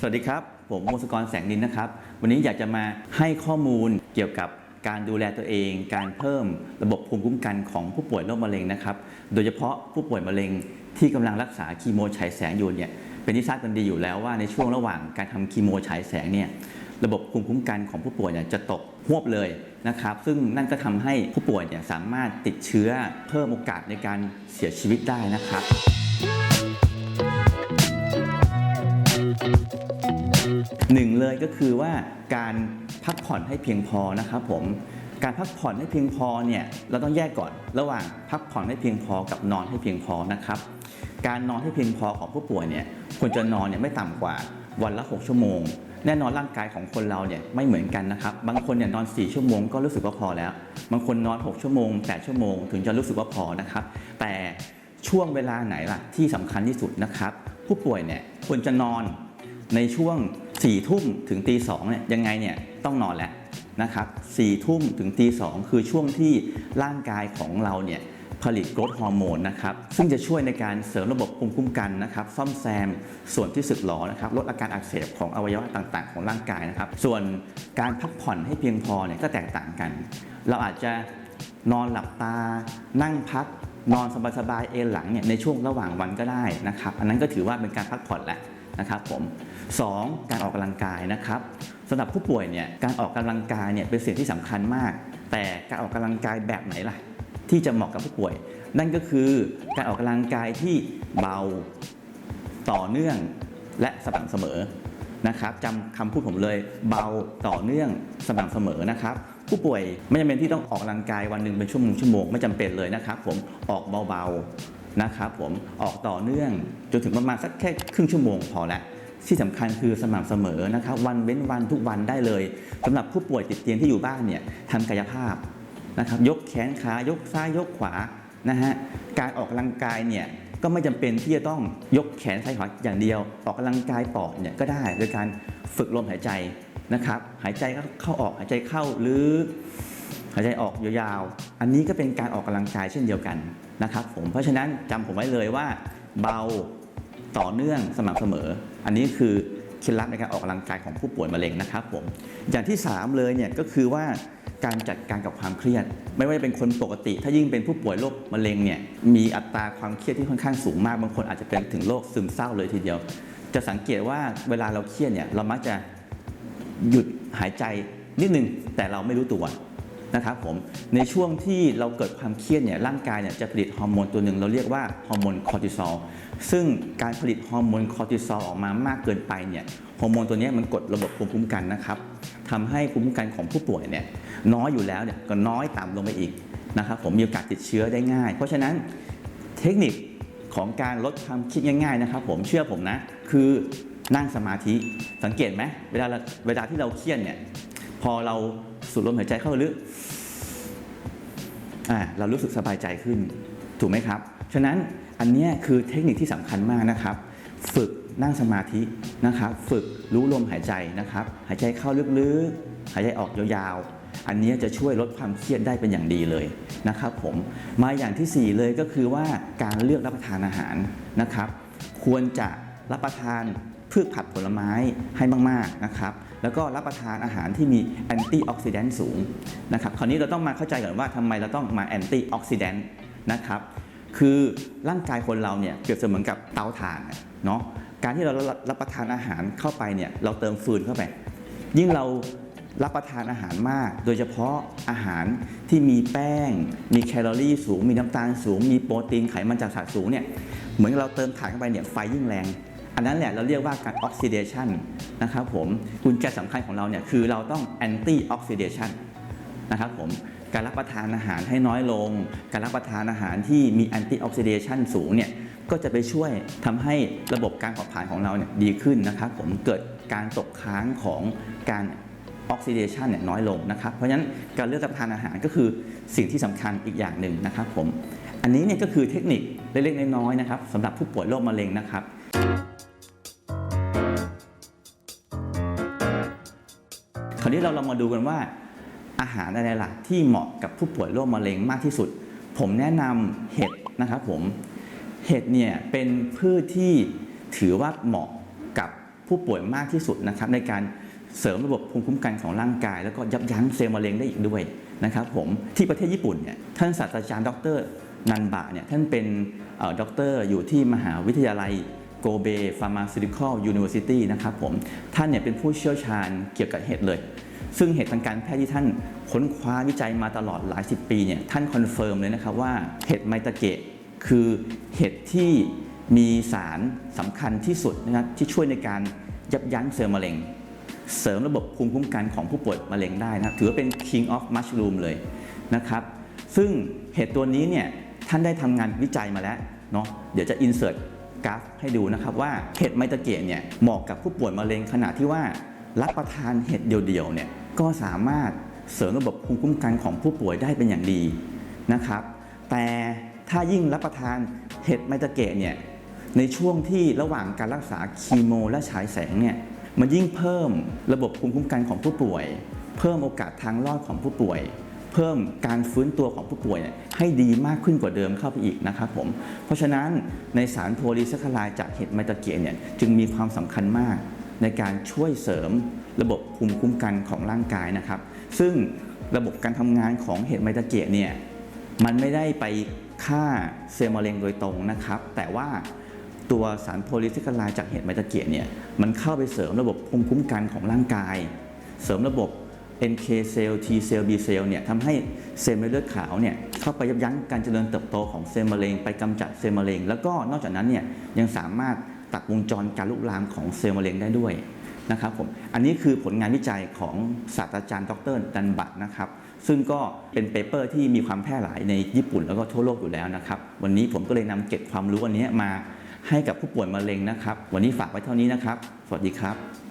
สวัสดีครับ ผมมงศกรแสงนินนะครับ วันนี้อยากจะมาให้ข้อมูลเกี่ยวกับการดูแลตัวเอง การเพิ่มระบบภูมิคุ้มกันของผู้ป่วยโรคมะเร็งนะครับ โดยเฉพาะผู้ป่วยมะเร็งที่กำลังรักษาคีโมฉายแสงอยู่เนี่ย เป็นที่ทราบกันดีอยู่แล้วว่าในช่วงระหว่างการทำคีโมฉายแสงเนี่ย ระบบภูมิคุ้มกันของผู้ป่วยเนี่ยจะตกหวบเลยนะครับ ซึ่งนั่นก็ทำให้ผู้ป่วยเนี่ยสามารถติดเชื้อเพิ่มโอกาสในการเสียชีวิตได้นะครับ หนึ่งเลยก็คือว่าการพักผ่อนให้เพียงพอนะครับผมการพักผ่อนให้เพียงพอเนี่ยเราต้องแยกก่อนระหว่างพักผ่อนให้เพียงพอกับนอนให้เพียงพอนะครับ การนอนให้เพียงพอของผู้ป่วยเนี่ยควรจะนอนเนี่ยไม่ต่ำกว่าวันละ 6 ชั่วโมง แน่นอนร่างกายของคนเราเนี่ยไม่เหมือนกันนะครับ บางคนเนี่ยนอน 4 ชั่วโมงก็รู้สึกว่าพอแล้ว บางคนนอน 6 ชั่วโมง 8 ชั่วโมง ถึงจะรู้สึกว่าพอนะครับ แต่ช่วงเวลาไหนล่ะที่สำคัญที่สุดนะครับ ผู้ป่วยเนี่ยควรจะนอน ในช่วง4ี่ทุ่มถึงตีสองเนี่ยยังไงเนี่ยต้องนอนแหละนะครับสี่ทุ่มถึงตีสองคือช่วงที่ร่างกายของเราเนี่ยผลิตกรทฮอร์โมนนะครับซึ่งจะช่วยในการเสริมระบบภูมิคุ้มกันนะครับซ่อมแซมส่วนที่สึกหรอนะครับลดอาการอักเสบของอวัยวะต่างๆ ของร่างกายนะครับส่วนการพักผ่อนให้เพียงพอเนี่ยก็แตกต่างกัน เราอาจจะนอนหลับตา นั่งพัก นอนสบายๆเอนหลังเนี่ยในช่วงระหว่างวันก็ได้นะครับอันนั้นก็ถือว่าเป็นการพักผ่อนแหละ นะครับผมสองการออกกำลังกายนะครับสำหรับผู้ป่วยเนี่ยการออกกำลังกายเนี่ยเป็นสิ่งที่สำคัญมาก แต่การออกกำลังกายแบบไหนล่ะ ที่จะเหมาะกับผู้ป่วย นั่นก็คือการออกกำลังกายที่เบาต่อเนื่องและสม่ำเสมอนะครับจำคำพูดผมเลยเบาต่อเนื่องสม่ำเสมอนะครับ ผู้ป่วยไม่จำเป็นที่ต้องออกกำลังกายวันหนึ่งเป็นชั่วโมงชั่วโมงไม่จำเป็นเลยนะครับ ผมออกเบาๆ นะครับผมออกต่อเนื่องจนถึงประมาณสักแค่ครึ่งชั่วโมงพอแล้วที่สำคัญคือสม่ำเสมอนะครับวันเว้นวันทุกวันได้เลยสำหรับผู้ป่วยติดเตียงที่อยู่บ้านเนี่ยทำกายภาพนะครับยกแขนขายกซ้ายยกขวานะฮะการออกกำลังกายเนี่ยก็ไม่จำเป็นที่จะต้องยกแขนซ้ายขวาอย่างเดียว ออกกำลังกายปอดเนี่ยก็ได้โดยการฝึกลมหายใจนะครับหายใจเข้าออกหายใจเข้าลึก หายใจออกยาวๆ อันนี้ก็เป็นการออกกำลังกายเช่นเดียวกันนะครับผม เพราะฉะนั้นจำผมไว้เลยว่าเบาต่อเนื่องสม่ำเสมอ อันนี้คือเคล็ดลับในการออกกำลังกายของผู้ป่วยมะเร็งนะครับผม อย่างที่ 3 เลยเนี่ยก็คือว่าการจัดการกับความเครียด ไม่ว่าจะเป็นคนปกติ ถ้ายิ่งเป็นผู้ป่วยโรคมะเร็งเนี่ยมีอัตราความเครียดที่ค่อนข้างสูงมากบางคนอาจจะเป็นถึงโรคซึมเศร้าเลยทีเดียว จะสังเกตว่าเวลาเราเครียดเนี่ยเรามักจะหยุดหายใจนิดนึงแต่เราไม่รู้ตัว นะครับผมในช่วงที่เราเกิดความเครียดเนี่ยร่างกายเนี่ยจะผลิตฮอร์โมนตัวหนึ่งเราเรียกว่าฮอร์โมนคอร์ติซอลซึ่งการผลิตฮอร์โมนคอร์ติซอลออกมามากเกินไปเนี่ยฮอร์โมนตัวนี้มันกดระบบภูมิคุ้มกันนะครับทำให้ภูมิคุ้มกันของผู้ป่วยเนี่ยน้อยอยู่แล้วเนี่ยก็น้อยต่ำลงไปอีกนะครับผมมีโอกาสติดเชื้อได้ง่าย เพราะฉะนั้นเทคนิคของการลดความคิดง่ายๆนะครับ ผมเชื่อผมนะ คือนั่งสมาธิสังเกตไหมเวลาเวลาที่เราเครียดเนี่ยพอเรา สูดลมหายใจเข้าลึกอ่าเรารู้สึกสบายใจขึ้น ถูกไหมครับ ฉะนั้นอันนี้คือเทคนิคที่สำคัญมากนะครับ ฝึกนั่งสมาธินะครับ ฝึกรู้ลมหายใจนะครับ หายใจเข้าลึกๆ หายใจออกยาวๆ อันนี้จะช่วยลดความเครียดได้เป็นอย่างดีเลยนะครับผม มาอย่างที่ 4 เลยก็คือว่าการเลือกรับประทานอาหารนะครับ ควรจะรับประทาน พืชผักผลไม้ให้มากๆนะครับ แล้วก็รับประทานอาหารที่มีแอนตี้ออกซิแดนต์สูงนะครับ คราวนี้เราต้องมาเข้าใจก่อนว่าทำไมเราต้องมาแอนตี้ออกซิแดนต์นะครับ คือร่างกายคนเราเนี่ยเปรียบเสมือนกับเตาถ่านเนาะ การที่เรารับประทานอาหารเข้าไปเนี่ยเราเติมฟืนเข้าไป ยิ่งเรารับประทานอาหารมาก โดยเฉพาะอาหารที่มีแป้ง มีแคลอรี่สูง มีน้ำตาลสูง มีโปรตีนไขมันจากสัตว์สูงเนี่ย เหมือนเราเติมถ่านเข้าไปเนี่ยไฟยิ่งแรง อันนั้นแหละเราเรียกว่าการออกซิเดชันนะครับผมกุญแจสำคัญของเราเนี่ยคือเราต้องแอนตี้ออกซิเดชันนะครับผมการรับประทานอาหารให้น้อยลง การรับประทานอาหารที่มีแอนตี้ออกซิเดชันสูงเนี่ยก็จะไปช่วยทำให้ระบบการเผาผลาญของเราเนี่ยดีขึ้นนะครับผมเกิดการตกค้างของการออกซิเดชันเนี่ยน้อยลงนะครับ เพราะฉะนั้นการเลือกรับประทานอาหารก็คือสิ่งที่สำคัญอีกอย่างหนึ่งนะครับผม อันนี้เนี่ยก็คือเทคนิคเล็กๆน้อยๆนะครับสำหรับผู้ป่วยโรคมะเร็งนะครับ คราวนี้เราลองมาดูกันว่า อาหารอะไรล่ะที่เหมาะกับผู้ป่วยโรคมะเร็งมากที่สุด ผมแนะนำเห็ดนะครับผมเห็ดเนี่ยเป็นพืชที่ถือว่าเหมาะกับผู้ป่วยมากที่สุดนะครับในการเสริมระบบภูมิคุ้มกันของร่างกาย แล้วก็ยับยั้งเซลล์มะเร็งได้อีกด้วยนะครับผมที่ประเทศญี่ปุ่นเนี่ยท่านศาสตราจารย์ดรนันบะเนี่ยท่านเป็นด็อกเตอร์อยู่ที่มหาวิทยาลัย โกเบฟาร์มาซิติคอลยูนิเวอร์ซิตี้นะครับผมท่านเนี่ยเป็นผู้เชี่ยวชาญเกี่ยวกับเห็ดเลย ซึ่งเหตุทางการแพทย์ที่ท่านค้นคว้าวิจัยมาตลอดหลายสิบปีเนี่ยท่านคอนเฟิร์มเลยนะครับว่าเห็ดไมตาเกะคือเห็ดที่มีสารสำคัญที่สุดนะครับที่ช่วยในการยับยั้งเซลล์มะเร็ง เสริมระบบภูมิคุ้มกันของผู้ป่วยมะเร็งได้นะถือว่าเป็น king of mushroom เลยนะครับ ซึ่งเห็ดตัวนี้เนี่ยท่านได้ทำงานวิจัยมาแล้วเนาะเดี๋ยวจะ insert กราฟให้ดูนะครับว่าเห็ดไมตาเกะเนี่ยเหมาะกับผู้ป่วยมะเร็งขณะที่ว่ารับประทานเห็ดเดียวๆเนี่ยก็สามารถเสริมระบบภูมิคุ้มกันของผู้ป่วยได้เป็นอย่างดีนะครับ แต่ถ้ายิ่งรับประทานเห็ดไมตาเกะเนี่ยในช่วงที่ระหว่างการรักษาคีโม และฉายแสงเนี่ยมันยิ่งเพิ่มระบบภูมิคุ้มกันของผู้ป่วย เพิ่มโอกาสทางรอดของผู้ป่วย พิ่มการฟื้นตัวของผู้ป่วยให้ดีมากขึ้นกว่าเดิมเข้าไปอีกนะครับผม เพราะฉะนั้นในสารโพลีแซคคลด์จากเห็ดไมตาเกียเนี่ยจึงมีความสำคัญมากในการช่วยเสริมระบบภูมิคุ้มกันของร่างกายนะครับ ซึ่งระบบการทำงานของเห็ดไมตาเกียเนี่ยมันไม่ได้ไปฆ่าเซลล์มะเร็งโดยตรงนะครับ แต่ว่าตัวสารโพลีซิคลายจากเห็ดไมตาเกียเนี่ยมันเข้าไปเสริมระบบภูมิคุ้มกันของร่างกาย เสริมระบบ NK เซลล์ T เซลล์ B เซลล์เนี่ยทำให้เซลล์เม็ดเลือดขาวเนี่ยเข้าไปยับยั้งการเจริญเติบโตของเซลล์มะเร็งไปกำจัดเซลล์มะเร็ง แล้วก็นอกจากนั้นเนี่ยยังสามารถตัดวงจรการลุกลามของเซลล์มะเร็งได้ด้วยนะครับผมอันนี้คือผลงานวิจัยของศาสตราจารย์ ดรดันบัตนะครับ ซึ่งก็เป็นเปเปอร์ที่มีความแพร่หลายในญี่ปุ่นแล้วก็ทั่วโลกอยู่แล้วนะครับ วันนี้ผมก็เลยนำเก็บความรู้อันนี้มาให้กับผู้ป่วยมะเร็งนะครับ วันนี้ฝากไว้เท่านี้นะครับ สวัสดีครับ